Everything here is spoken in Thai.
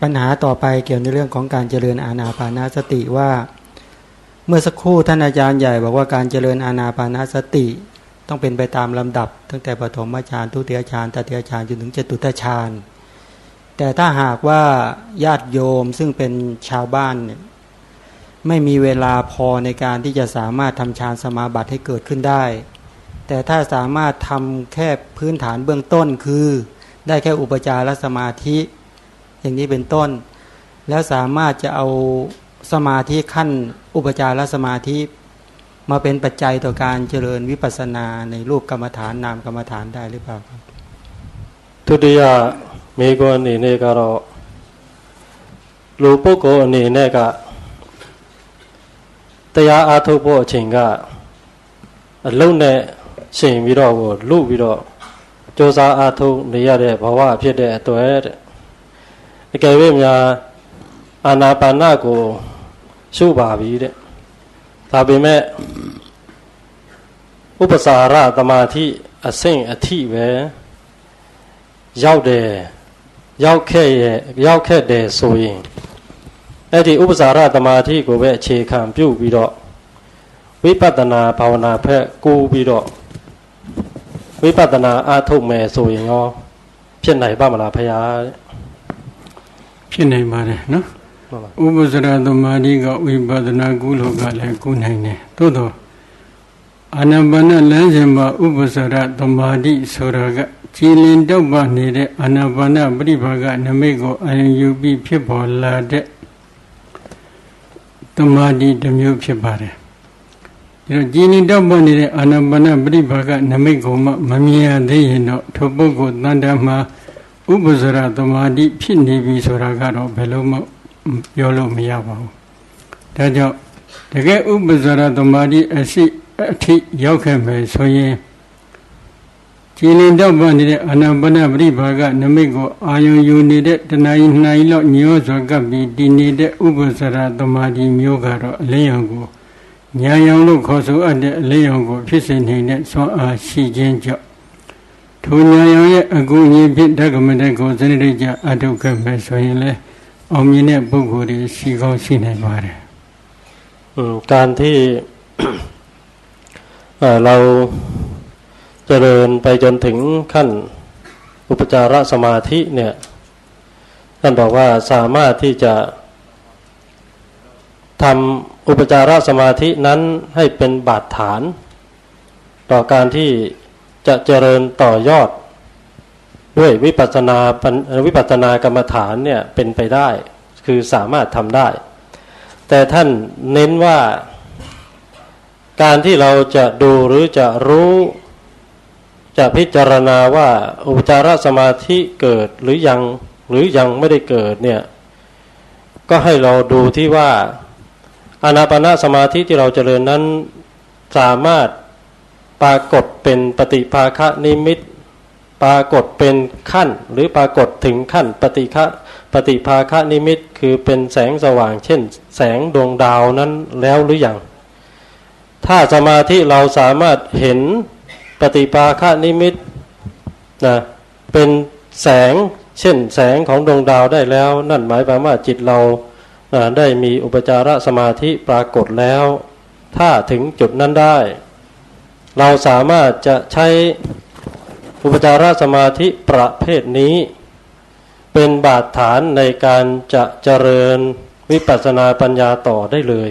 ปัญหาต่อไปเกี่ยวในเรื่องของการเจริญอาณาปานาสติว่า เมื่อสักครู่ท่านอาจารย์ใหญ่บอกว่าการเจริญอาณาปานาสติ ต้องเป็นไปตามลำดับ ตั้งแต่ปฐมฌานทุติยฌานตติยฌานจนถึงจตุตฌานแต่ถ้าหากว่าญาติโยมซึ่งเป็นชาวบ้านเนี่ยไม่มีเวลาพอในการที่จะสามารถทำฌานสมาบัติให้เกิดขึ้นได้ แต่ถ้าสามารถทำแค่พื้นฐานเบื้องต้นคือ ได้แค่อุปจารสมาธิ อย่างนี้เป็นต้น แล้วสามารถจะเอาสมาธิขั้นอุปจารสมาธิ มาเป็นปัจจัยต่อการเจริญวิปัสสนาในรูปกรรมฐานนามกรรมฐานได้หรือเปล่าครับ ဒုတိယမိကွန်းအနေနဲ့ကတော့လူပုဂ္ဂိုလ်အနေနဲ့ကတရားအားထုတ်ဖို့အချိန်ကအလုံးနဲ့ရှင်ပြီးတော့ကိုလူပြီးတော့စ조사အားထုတ်နေရတဲ့ဘဝဖြစ်တဲ့အတွက် တဲ့တကယ်၍များအာနာပါနကိုရှုပါပြီတဲ့ဒါပေမဲ့ဥပစာရသမာဓိအဆင့်အထိပဲရောက်တယ်ရောက်ခဲ့ရဲ့ရောက်ခဲ့တယ်ဆိုရင်အဲ့ဒီဥပစာရသမာဓိကိုပဲအခြေခံပြုပြီးတော့ဝိပဿနာဘာဝနာဖက်ကိုးပြီးတော့ဝိပဿနာအားထုတ်မယ်ဆိုရင်ရောဖြစ်နိုင်ပါမလားဖရာတဲ့ ဖြစ်နိုင်ပါတယ်နော်ဟုတ်ပါဥပစရသမာဓိကဝိပဿနာကုလို့ကလည်းကုနိုင်တယ်သို့တော့အာနာပါနလမ်းစဉ်မှာဥပစရသမာဓိဆိုတာကကြည်လင်တောက်ပနေတဲ့အာနာပါနပရိဘာကနမိတ်ကိုအာရုံယူပြီးဖြစ်ပေါ်လာတဲ့သမာဓိတစ်မျိုးဖြစ်ပါတယ်ဒီတော့ကြည်လင်တောက်ပနေတဲ့အာနာပါနပရိဘာကနမိတ်ကိုမှမမြင်ရသေးရင်တော့ထိုပုဂ္ဂိုလ်တန်တမှာ ဥပစရသမာဓိဖြစ်နေပြီဆိုတာကတော့ဘယ်လို့မှပြောလို့မရပါဘူး။ဒါကြောင့်တကယ်ဥပဇာရသမာဓိအရှိအထိရောက်ခဲ့မယ်ဆိုရင်ကြည်လင်တော့ပနေတဲ့အာနာပါနပရိဘာကနမိတ်ကိုအာယုံယူနေတဲ့တဏှာကြီးနှာကြီးလောက်ညောစွာကပ်ပြီးတည်နေတဲ့ဥပဇာရသမာဓိမျိုးကတော့အလင်းရောင်ကိုညာရောင်လို့ခေါ်ဆိုအပ်တဲ့အလင်းရောင်ကိုဖြစ်စေနေတဲ့စွမ်းအားရှိခြင်းကြောင့် ထိုညာရောင်ရဲ့အကူအညီဖြင့်ဓကမတက်ကိုစနစ်တကျအထုတ်ခဲ့မယ်ဆိုရင်လေ အောင်မြင်တဲ့ပုဂ္ဂိုလ်တွေရှိကောင်းရှိနိုင်ပါတယ် อืมการที่ เอ่อเราเจริญไปจนถึงขั้นอุปจารสมาธิเนี่ยท่านบอกว่าสามารถที่จะทำอุปจารสมาธินั้นให้เป็นบาดฐาน ต่อการที่ จะเจริญต่อยอด ด้วยวิปัสนาวิปัสสนากรรมฐานเนี่ยเป็นไปได้ คือสามารถทำได้ แต่ท่านเน้นว่า การที่เราจะดูหรือจะรู้จะพิจารณาว่าอุปจารสมาธิเกิดหรือยังหรือยังไม่ได้เกิดเนี่ยก็ให้เราดูที่ว่าอานาปนาสมาธิที่เราเจริญนั้นสามารถ ปรากฏเป็นปฏิภาคะนิมิต ปรากฏเป็นขั้น หรือปรากฏถึงขั้นปฏิฆะปฏิภาคะนิมิตคือเป็นแสงสว่าง เช่น แสงดวงดาวนั้นแล้วหรือยังถ้าสมาธิเราสามารถเห็นปฏิภาคะนิมิตนะเป็นแสงเช่น แสงของดวงดาวได้แล้ว นั่นหมายความว่าจิตเรานะได้มีอุปจารสมาธิปรากฏแล้ว ถ้าถึงจุดนั้นได้ เราสามารถจะใช้อุปจารสมาธิประเภทนี้ เป็นบาดฐานในการจะเจริญวิปัสสนาปัญญาต่อได้เลย